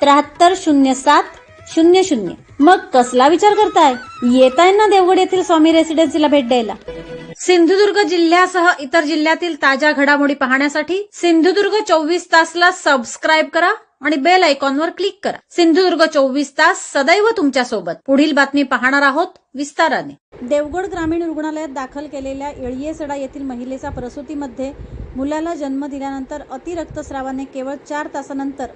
त्र्याहत्तर शून्य सात शून्य शून्य. मग कसला विचार करताय? येताय ना देवगड येथील स्वामी रेसिडेन्सीला भेट द्यायला. सिंधुदुर्ग जिल्ह्यासह इतर जिल्ह्यातील ताज्या घडामोडी पाहण्यासाठी सिंधुदुर्ग चोवीस तासला सबस्क्राईब करा आणि बेल आयकॉनवर क्लिक करा. सिंधुदुर्ग चोवीस तास सदैव तुमच्यासोबत पुढील बातमी पाहणार आहोत विस्ताराने. देवगड ग्रामीण रुग्णालयात दाखल केलेल्या येळियेसडा येथील महिलेचा प्रसूतीमध्ये मुलाला जन्म दिल्यानंतर अतिरक्तस्रावाने केवळ चार तासानंतर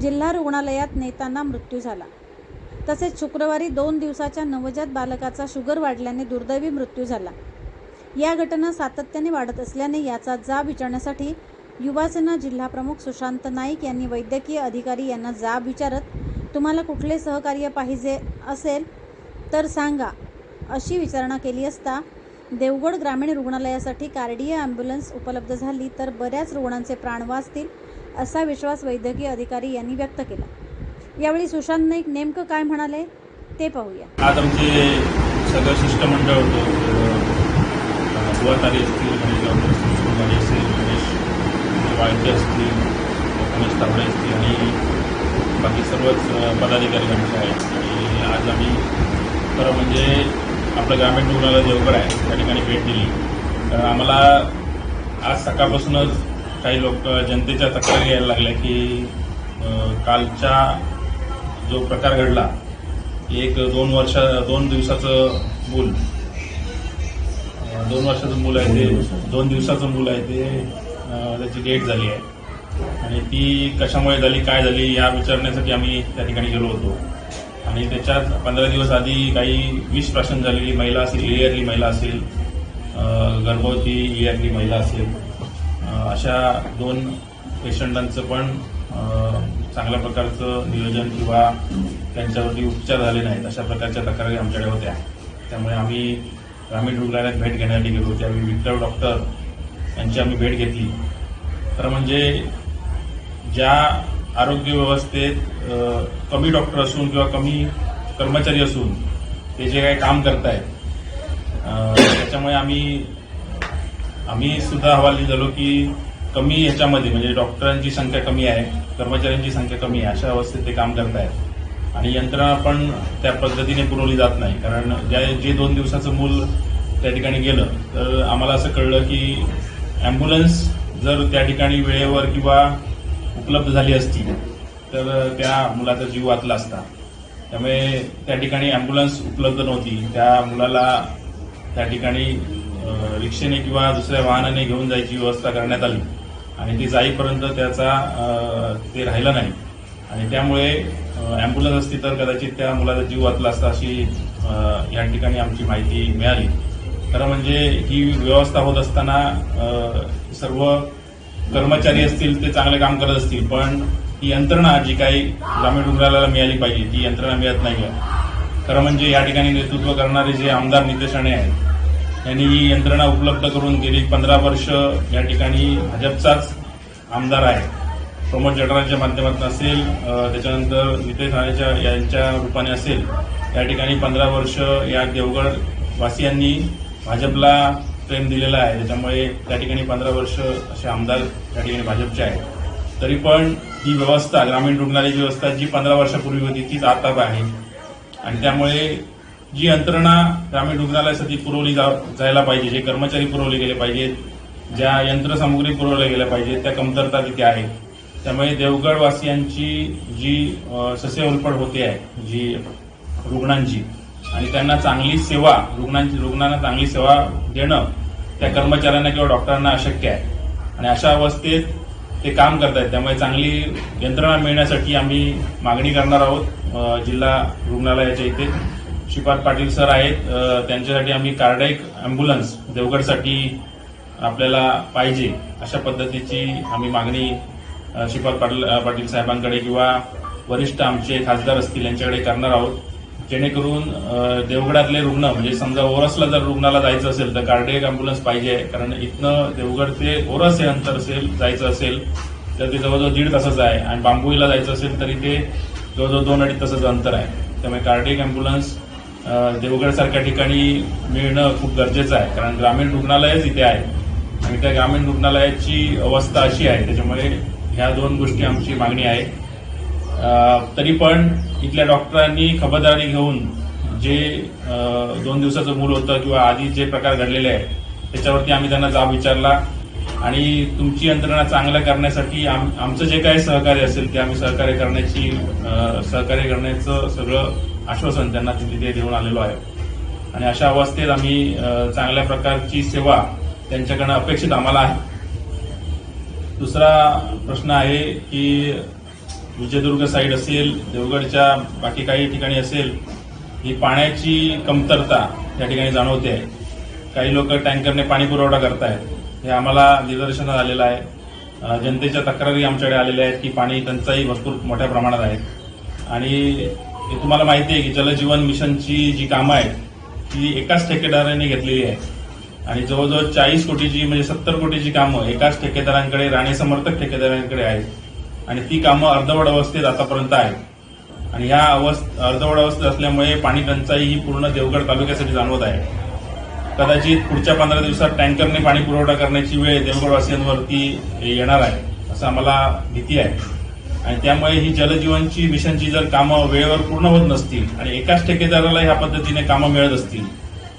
जिल्हा रुग्णालयात नेताना मृत्यू झाला. तसेच शुक्रवारी दोन दिवसाच्या नवजात बालकाचा शुगर वाढल्याने दुर्दैवी मृत्यू झाला. या घटना सातत्याने वाढत असल्याने याचा जाब विचारण्यासाठी युवासेना जिल्हाप्रमुख सुशांत नाईक यांनी वैद्यकीय अधिकारी यांना जाब विचारत तुम्हाला कुठले सहकार्य पाहिजे असेल तर सांगा अशी विचारणा केली असता देवगड ग्रामीण रुग्णालयासाठी कार्डिया ॲम्ब्युलन्स उपलब्ध झाली तर बऱ्याच रुग्णांचे प्राण वाचतील असा विश्वास वैद्यकीय अधिकारी यांनी व्यक्त केला. यावेळी सुशांत नाईक नेमकं काय म्हणाले ते पाहूया. आज आमचे सगळं शिष्टमंडळ होतं सुवातारी असतील गणेश असेल गणेश वाळके असतील गणेश तावडे असतील आणि बाकी सर्वच पदाधिकारी आमचे आहेत. आणि आज आम्ही खरं म्हणजे आपलं ग्रामीण रुग्णालय देवगड आहे त्या ठिकाणी भेट दिली. तर आम्हाला आज सकाळपासूनच काही लोक जनतेच्या तक्रारी यायला लागल्या की अ, कालच्या जो प्रकार घडला एक दोन वर्षा दोन दिवसाचं मूल दोन वर्षाचं मूल आहे ते दोन दिवसाचं. मूल आहे ते त्याची डेट झाली आहे. आणि ती कशामुळे झाली काय झाली या विचारण्यासाठी आम्ही त्या ठिकाणी गेलो होतो. आणि त्याच्यात पंधरा दिवस आधी काही विष प्राशन झालेली महिला असेल इयरली महिला असेल गर्भवती इयरली महिला असेल अशा दोन पेशंटांचं पण चांगल्या प्रकारचं नियोजन किंवा त्यांच्यावरती उपचार झाले नाहीत अशा प्रकारच्या तक्रारी आमच्याकडे होत्या. त्यामुळे आम्ही ग्रामीण रुग्णालयात भेट घेण्यासाठी गेलो त्यावेळी विठ्ठल डॉक्टर यांची आम्ही भेट घेतली. तर म्हणजे ज्या आरोग्य व्यवस्थेत कमी डॉक्टर असून किंवा कमी कर्मचारी असून ते जे काही काम करतायत त्याच्यामुळे आम्ही आम्ही सुद्धा हवाली झालो की कमी ह्याच्यामध्ये म्हणजे डॉक्टरांची संख्या कमी आहे कर्मचाऱ्यांची संख्या कमी आहे अशा अवस्थेत ते काम करतायत. आणि यंत्रणा पण त्या पद्धतीने पुरवली जात नाही. कारण ज्या जे दोन दिवसाचं मूल त्या ठिकाणी गेलं तर आम्हाला असं कळलं की ॲम्ब्युलन्स जर त्या ठिकाणी वेळेवर किंवा उपलब्ध झाली असती तर त्या मुलाचा जीव वाचला असता. त्यामुळे त्या ठिकाणी ॲम्ब्युलन्स उपलब्ध नव्हती. त्या मुलाला त्या ठिकाणी रिक्षेने किंवा दुसऱ्या वाहनाने घेऊन जायची व्यवस्था करण्यात आली. आणि ती जाईपर्यंत त्याचा ते राहिलं नाही. आणि त्यामुळे ॲम्ब्युलन्स असती तर कदाचित त्या मुलाचा जीव वाचला असता अशी या ठिकाणी आमची माहिती मिळाली. खरं म्हणजे ही व्यवस्था होत असताना सर्व कर्मचारी असतील ते चांगले काम करत असतील पण ही यंत्रणा जी काही ग्रामीण रुग्णालयाला मिळाली पाहिजे ती यंत्रणा मिळत नाही खरं म्हणजे या ठिकाणी नेतृत्व करणारे जे आमदार नितेश राणे आहेत यांनी ही यंत्रणा उपलब्ध करून गेली. पंधरा वर्ष या ठिकाणी भाजपचाच आमदार आहे. प्रमोद जठरांच्या माध्यमातून असेल त्याच्यानंतर नितेश राणेच्या यांच्या रूपाने असेल या ठिकाणी पंधरा वर्ष या देवगड वासियांनी भाजपला प्रेम दिलेला आहे. त्याच्यामुळे त्या ठिकाणी पंधरा वर्ष असे आमदार या ठिकाणी भाजपचे आहेत. तरी पण ही व्यवस्था ग्रामीण रुग्णालयाची व्यवस्था जी पंधरा वर्षापूर्वी होती तीच आता आहे. आणि त्यामुळे जी यंत्रणा ग्रामीण रुग्णालयासाठी पुरवली जा जायला पाहिजे जे कर्मचारी पुरवले गेले पाहिजेत ज्या यंत्रसामुग्री पुरवल्या गेल्या पाहिजेत त्या कमतरता तिथे आहे. त्यामुळे देवगडवासियांची जी अ, होते आहे जी रुग्णांची आणि त्यांना चांगली सेवा रुग्णांची रुग्णांना चांगली सेवा देणं त्या कर्मचाऱ्यांना किंवा डॉक्टरांना अशक्य आहे. आणि अशा अवस्थेत ते काम करत आहेत त्यामुळे चांगली यंत्रणा मिळण्यासाठी आम्ही मागणी करणार आहोत जिल्हा रुग्णालयाच्या इथे. श्रीपाद पाटील सर आहेत. त्यांच्यासाठी आम्ही कार्डाईक अँब्युलन्स देवगडसाठी आपल्याला पाहिजे अशा पद्धतीची आम्ही मागणी श्रीपाद पाटील पाटील साहेबांकडे किंवा वरिष्ठ आमचे खासदार असतील यांच्याकडे करणार आहोत. जेणेकरून देवगडातले रुग्ण म्हणजे समजा ओरसला जर रुग्णाला जायचं असेल तर कार्डियक अँब्युलन्स पाहिजे कारण इथनं देवगड ते ओरस हे अंतर असेल जायचं असेल तर ते जवळजवळ दीड तासाचं आहे. आणि बांबुईला जायचं असेल तरी ते जवळजवळ दोन अडीच तासाचं अंतर आहे. त्यामुळे कार्डियक अँब्युलन्स देवगडसारख्या ठिकाणी मिळणं खूप गरजेचं आहे. कारण ग्रामीण रुग्णालयच इथे आहे. आणि त्या ग्रामीण रुग्णालयाची अवस्था अशी आहे. त्याच्यामुळे ह्या दोन गोष्टी आमची मागणी आहे. तरी पण इथल्या डॉक्टरांनी खबरदारी घेऊन जे दोन दिवसाचं मूल होतं किंवा आधी जे प्रकार घडलेले आहे त्याच्यावरती आम्ही त्यांना जाब विचारला. आणि तुमची यंत्रणा चांगल्या करण्यासाठी आम- आमचं जे काही सहकार्य असेल ते आम्ही सहकार्य करण्याची सहकार्य करण्याचं सगळं आश्वासन त्यांना तिथे देऊन आलेलो आहे. आणि अशा अवस्थेत आम्ही चांगल्या प्रकारची सेवा त्यांच्याकडनं अपेक्षित आम्हाला आहे. दुसरा प्रश्न आहे की विजयदुर्ग साईड असेल देवगडच्या बाकी काही ठिकाणी असेल ही पाण्याची कमतरता या ठिकाणी जाणवते. आहे काही लोक टँकरने पाणी पुरवठा करतायत. हे आम्हाला निदर्शनात आलेलं आहे. जनतेच्या तक्रारी आमच्याकडे आलेल्या आहेत की पाणी टंचाई भरपूर मोठ्या प्रमाणात आहे आणि हे तुम्हाला माहिती आहे की जलजीवन मिशनची जी कामं आहेत ती एकाच ठेकेदाराने घेतलेली आहे. आणि जवळजवळ चाळीस कोटीची म्हणजे सत्तर कोटीची कामं एकाच ठेकेदारांकडे राणे समर्थक ठेकेदारांकडे आहेत. आणि ती कामं अर्धवट अवस्थेत आतापर्यंत आहेत. आणि ह्या अवस्थ अर्धवट अवस्थेत असल्यामुळे पाणी टंचाई ही पूर्ण देवगड तालुक्यासाठी जाणवत आहे. कदाचित पुढच्या पंधरा दिवसात टँकरने पाणी पुरवठा करण्याची वेळ देवगडवासियांवरती येणार आहे असं आम्हाला भीती आहे. आणि त्यामुळे ही जलजीवनची मिशनची जर कामं वेळेवर पूर्ण होत नसतील आणि एकाच ठेकेदाराला ह्या पद्धतीने कामं मिळत असतील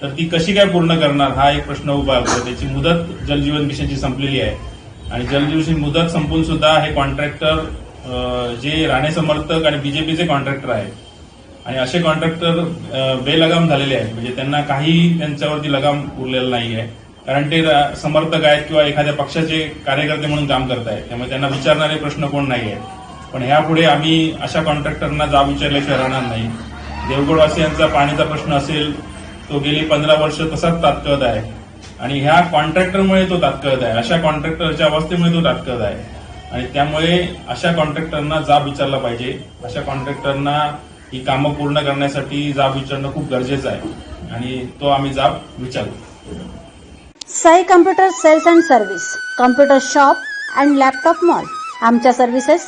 तर ती कशी काय पूर्ण करणार हा एक प्रश्न उभा होतो म्हणजे त्याची मुदत जलजीवन मिशनची संपलेली आहे. आणि जलजीवनची मुदत संपून सुद्धा हे कॉन्ट्रॅक्टर जे राणे समर्थक आणि बीजेपीचे कॉन्ट्रॅक्टर आहेत आणि असे कॉन्ट्रॅक्टर बेलगाम झालेले आहेत. म्हणजे त्यांना काही त्यांच्यावरती लगाम उरलेला नाही आहे कारण ते रा- समर्थक आहेत किंवा एखाद्या पक्षाचे कार्यकर्ते म्हणून काम करत आहेत त्यामुळे त्यांना विचारणारे प्रश्न कोण नाही आहेत पण ह्यापुढे आम्ही अशा कॉन्ट्रॅक्टरना जाब विचारल्याशिवाय राहणार नाही. देवगडवासियांचा पाणीचा प्रश्न असेल तो गेली पंधरा वर्ष तसाच तात्कळत आहे. आणि ह्या कॉन्ट्रॅक्टरमुळे तो तात्कळत आहे. अशा कॉन्ट्रॅक्टरच्या अवस्थेमुळे तो तात्कळत आहे. आणि त्यामुळे अशा कॉन्ट्रॅक्टरना जाब विचारला पाहिजे. अशा कॉन्ट्रॅक्टरना ही कामं पूर्ण करण्यासाठी जाब विचारणं खूप गरजेचं आहे. आणि तो आम्ही जाब विचारू. Sai computer sales and service computer shop and laptop mall आमच्या सर्व्हिसेस